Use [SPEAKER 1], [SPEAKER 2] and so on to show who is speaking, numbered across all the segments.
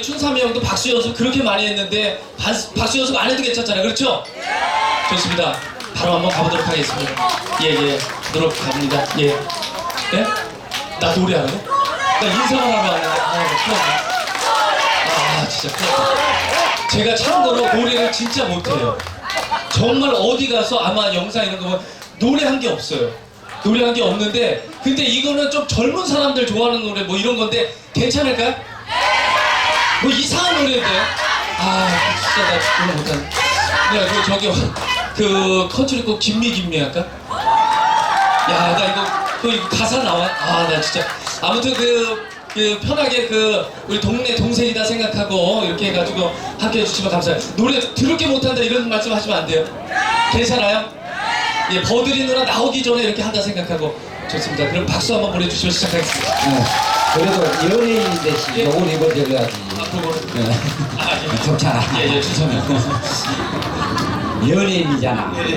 [SPEAKER 1] 우리 춘삼이 형도 박수 연습 그렇게 많이 했는데 반- 박수 연습 안 해도 괜찮잖아요. 그렇죠? 좋습니다. 바로 한번 가보도록 하겠습니다. 예, 예. 가도록 갑니다. 예. 예? 나 노래하네? 나 인사만 하러 왔네. 아, 큰일 났네. 아, 진짜 큰일. 제가 참고로 노래를 진짜 못해요. 정말 어디 가서 아마 영상 이런 거 보면 노래한 게 없어요. 노래한 게 없는데 근데 이거는 좀 젊은 사람들 좋아하는 노래 뭐 이런 건데 괜찮을까요? 뭐 이상한 노래인데 아 진짜 나 노래 못하네 야그 저기 그 컨트리 꼭 김미 김미 할까? 야 나 이거 그 이거 가사 나와? 아 나 진짜. 아무튼 그, 그 편하게 그 우리 동네 동생이다 생각하고 이렇게 해가지고 함께 해주시면 감사해요. 노래 더럽게 못한다 이런 말씀 하시면 안 돼요? 괜찮아요? 예 버들이 누나 나오기 전에 이렇게 한다 생각하고 좋습니다. 그럼 박수 한번 보내주시면 시작하겠습니다.
[SPEAKER 2] 네. 그래도 연예인 대신
[SPEAKER 1] 예.
[SPEAKER 2] 요걸 입어드려야지.
[SPEAKER 1] 앞으로
[SPEAKER 2] 네.
[SPEAKER 1] 아, 예.
[SPEAKER 2] 좋잖아.
[SPEAKER 1] 예예 죄송해요
[SPEAKER 2] 연예인이잖아.
[SPEAKER 1] 예, 예.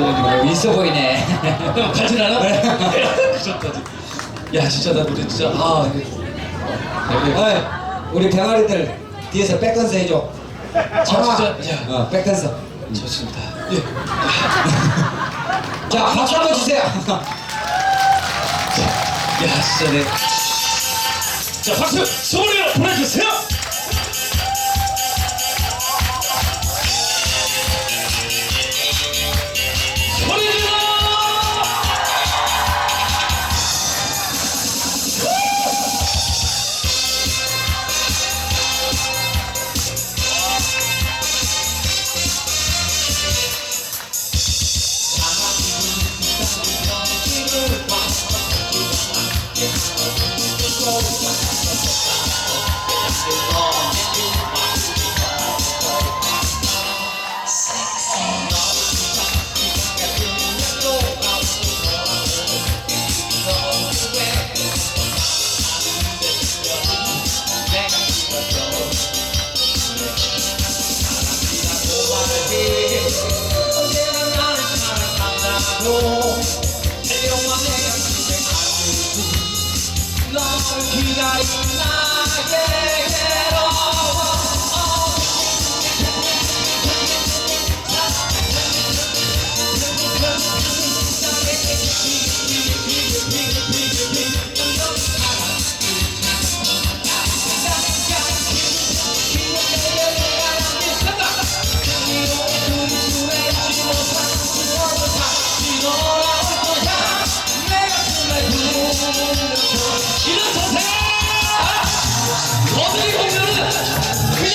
[SPEAKER 2] 어, 있어 보이네.
[SPEAKER 1] 형 가진 않아? 그 좋다 야 진짜 나 노래 진짜 아 이게 예, 예.
[SPEAKER 2] 어이, 우리 병아리들 뒤에서 백댄서 해줘.
[SPEAKER 1] 아 진짜 야
[SPEAKER 2] 어, 백댄서.
[SPEAKER 1] 좋습니다 예.
[SPEAKER 2] 자, 박수 한번 주세요.
[SPEAKER 1] 야 진짜 네. 자 박수! 소리로 보내주세요 일어서세요!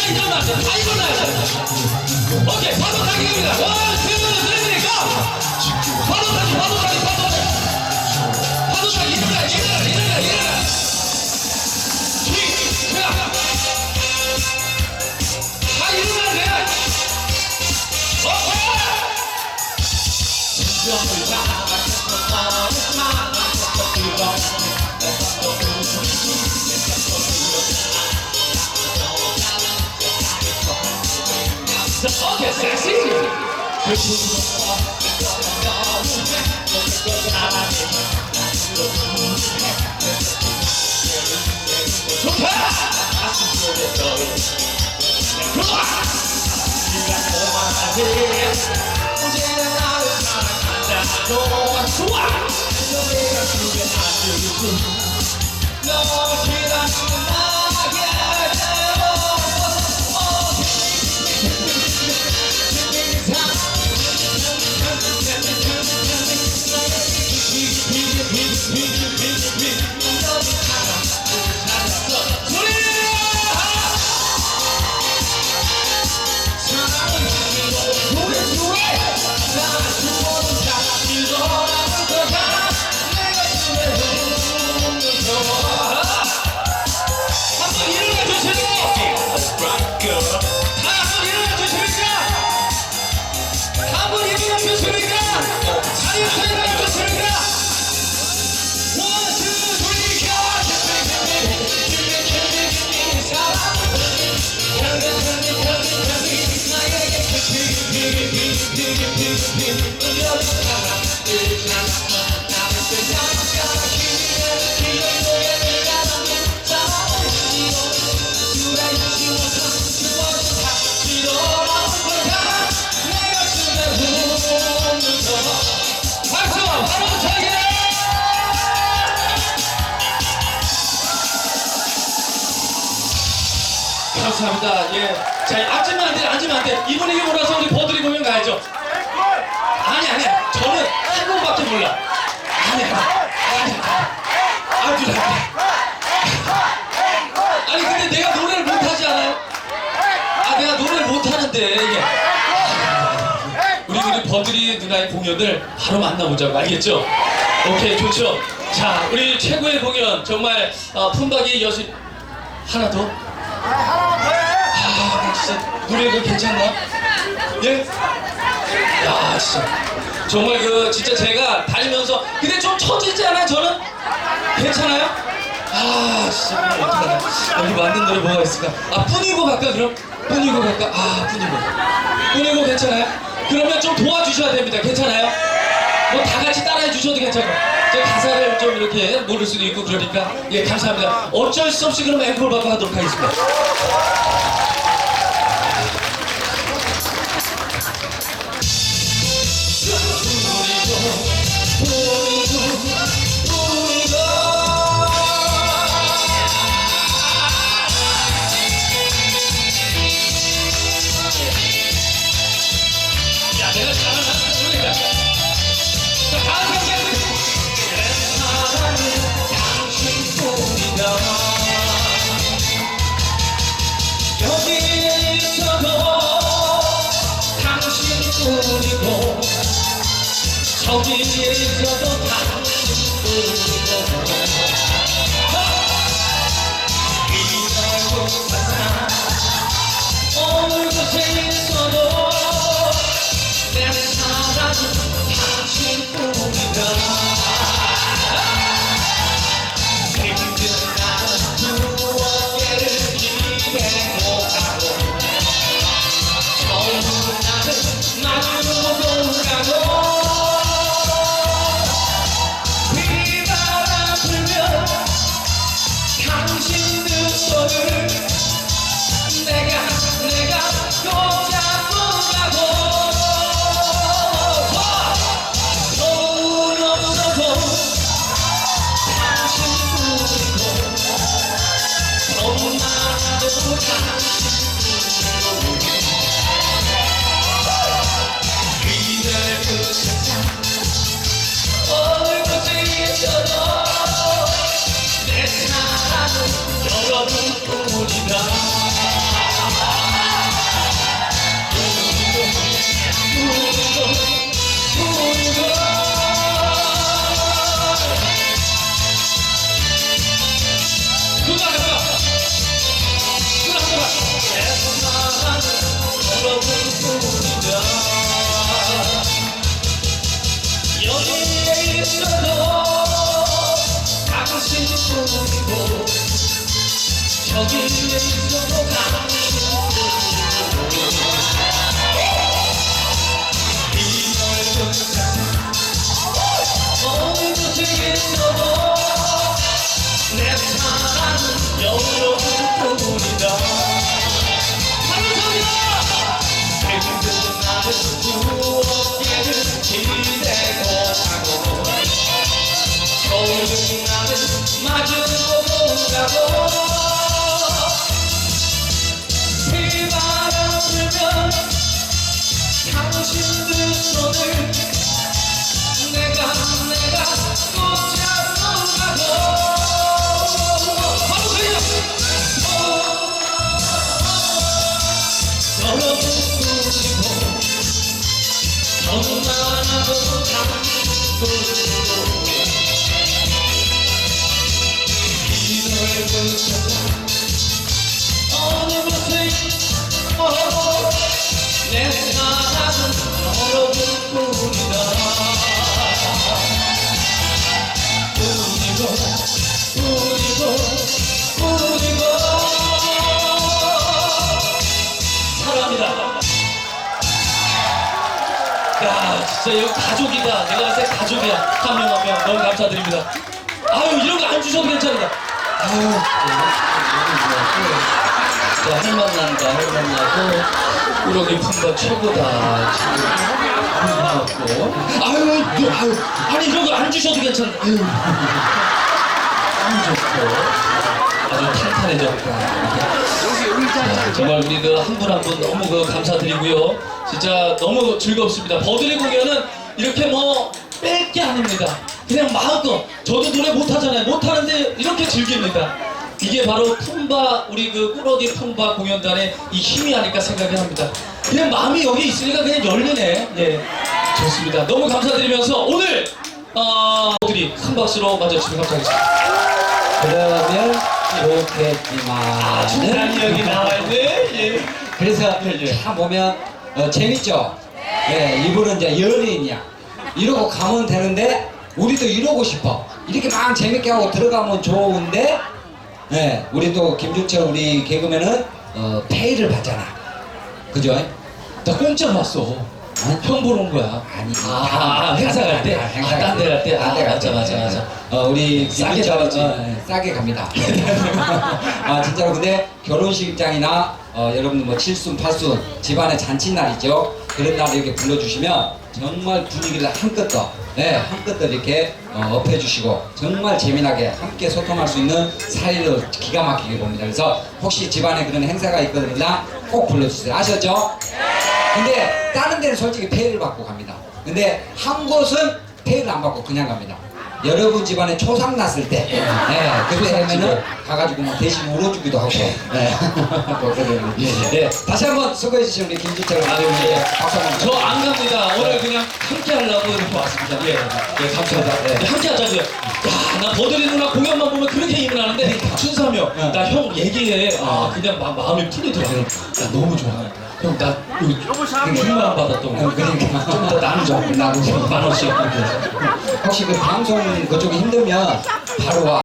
[SPEAKER 1] 그냥 이러면 안 돼. 다 일어나야 돼. 오케이, 바로 타기입니다. 원, 세분은 들리니까 바로 타기, 바로 타기, 바로 타기. 바로 타기, 일어나, 일어나, 일어나, 일어나. 쥐, 쥐야. 다 일어나야 돼. 어, 어! 진정 좋다. 좋아. 좋아. 너 기다리는 나 한번 감사합니다. 예. 자, 앉으면 안 돼, 앉으면 안 돼. 이분에게 몰아서 우리 버드리 공연 가야죠. 아니, 아니. 저는 한 곡밖에 몰라. 아니, 아니, 아니. 아니, 근데 내가 노래를 못하지 않아요? 아, 내가 노래를 못하는데, 이게. 우리 우리 버들이 누나의 공연을 바로 만나보자고 알겠죠? 오케이 좋죠. 자 우리 최고의 공연 정말 어, 품박이 여신 하나 더. 아 진짜 노래 그 괜찮나? 예? 야 진짜 정말 그 진짜 제가 다니면서 근데 좀 처지지 않아요 저는? 괜찮아요? 아 진짜 어떡하나 여기 만든 노래 뭐가 있을까? 아 뿐이고 갈까 그럼? 뿐이고 갈까? 아 뿐이고 뿐이고 괜찮아요? 그러면 좀 도와주셔야 됩니다 괜찮아요? 뭐 다 같이 따라해 주셔도 괜찮고 제 가사를 좀 이렇게 모를 수도 있고 그러니까 예 감사합니다 어쩔 수 없이 그럼 앵콜 받고 하도록 하겠습니다 뿐이고 저기에 있어도 곳에 있어도 내 사랑은 당신뿐이다 저 야 진짜 이거 가족이다 내가 봤을 때 가족이야 한 명 한 명 너무 감사드립니다 아유 이런 거 안 주셔도 괜찮다 아유 자 할만 난다 할 만 나고 우렁이 품바 최고다 지 금 고맙고 아유 아유 아니 안 주셔도 괜찮아 아유 안 좋고 아주 탄탄해져. 아, 정말 우리 그 한 분 한 분 너무 그 감사드리고요. 진짜 너무 즐겁습니다. 버들이 공연은 이렇게 뭐 뺄 게 아닙니다. 그냥 마음껏 저도 노래 못하잖아요. 못하는데 이렇게 즐깁니다. 이게 바로 품바 우리 그 꾸러기 품바 공연단의 이 힘이 아닐까 생각을 합니다. 그냥 마음이 여기 있으니까 그냥 열리네. 예, 좋습니다. 너무 감사드리면서 오늘 어, 버들이 큰 박수로 맞아주시면 감사하겠습니다.
[SPEAKER 2] 그러면 좋겠지만.
[SPEAKER 1] 아, 중단이 여기 나와 있네. 예.
[SPEAKER 2] 그래서
[SPEAKER 1] 예, 예.
[SPEAKER 2] 참 보면 어, 재밌죠. 예, 이분은 이제 연예인이야. 이러고 가면 되는데 우리도 이러고 싶어. 이렇게 막 재밌게 하고 들어가면 좋은데, 예, 우리 또 김준철 우리 개그맨은 어, 페이를 받잖아. 그죠?
[SPEAKER 1] 나 공짜 왔어.
[SPEAKER 2] 어?
[SPEAKER 1] 형 보러 온 거야.
[SPEAKER 2] 아니,
[SPEAKER 1] 아, 아, 행사 갈 때? 아, 딴데 갈 때? 아, 맞아, 맞아, 맞아.
[SPEAKER 2] 어, 우리
[SPEAKER 1] 싸게 잡았지.
[SPEAKER 2] 어, 예, 싸게 갑니다. 아, 진짜로 근데 결혼식장이나 어, 여러분들 뭐 칠순, 팔순 집안의 잔칫날 있죠? 그런 날에 이렇게 불러주시면 정말 분위기를 한껏 더, 네, 한껏 더 이렇게 어, 업해주시고 정말 재미나게 함께 소통할 수 있는 사이를 기가 막히게 봅니다. 그래서 혹시 집안에 그런 행사가 있거든요. 꼭 불러주세요. 아셨죠? 근데 다른 데는 솔직히 페이를 받고 갑니다. 근데 한 곳은 페이를 안 받고 그냥 갑니다. 여러분 집안에 초상 났을 때, 네, 그때 하면은 가가지고 뭐 대신 울어주기도 하고, 네. 또 그래요. 네, 다시 한번 수고해 주신 우리 김주철
[SPEAKER 1] 아, 네.
[SPEAKER 2] 박수 한번
[SPEAKER 1] 저 안 갑니다. 오늘 그냥 함께 하려고 이렇게 왔습니다. 예, 예 감사합니다.
[SPEAKER 2] 네.
[SPEAKER 1] 예, 함께 하자고요. 야, 나 버들이 누나 공연만 보면 그렇게 힘이 나는데, 춘삼이 형,
[SPEAKER 2] 네.
[SPEAKER 1] 나형 얘기해. 아, 그냥 마, 마음이 풀리더라고. 나 너무 좋아. 형, 나 6만 원 받았던 거.
[SPEAKER 2] 어, 그러니까.
[SPEAKER 1] 좀 더 나누자. 나누자. 해서.
[SPEAKER 2] 혹시 그 방송 그쪽이 힘들면 바로 와.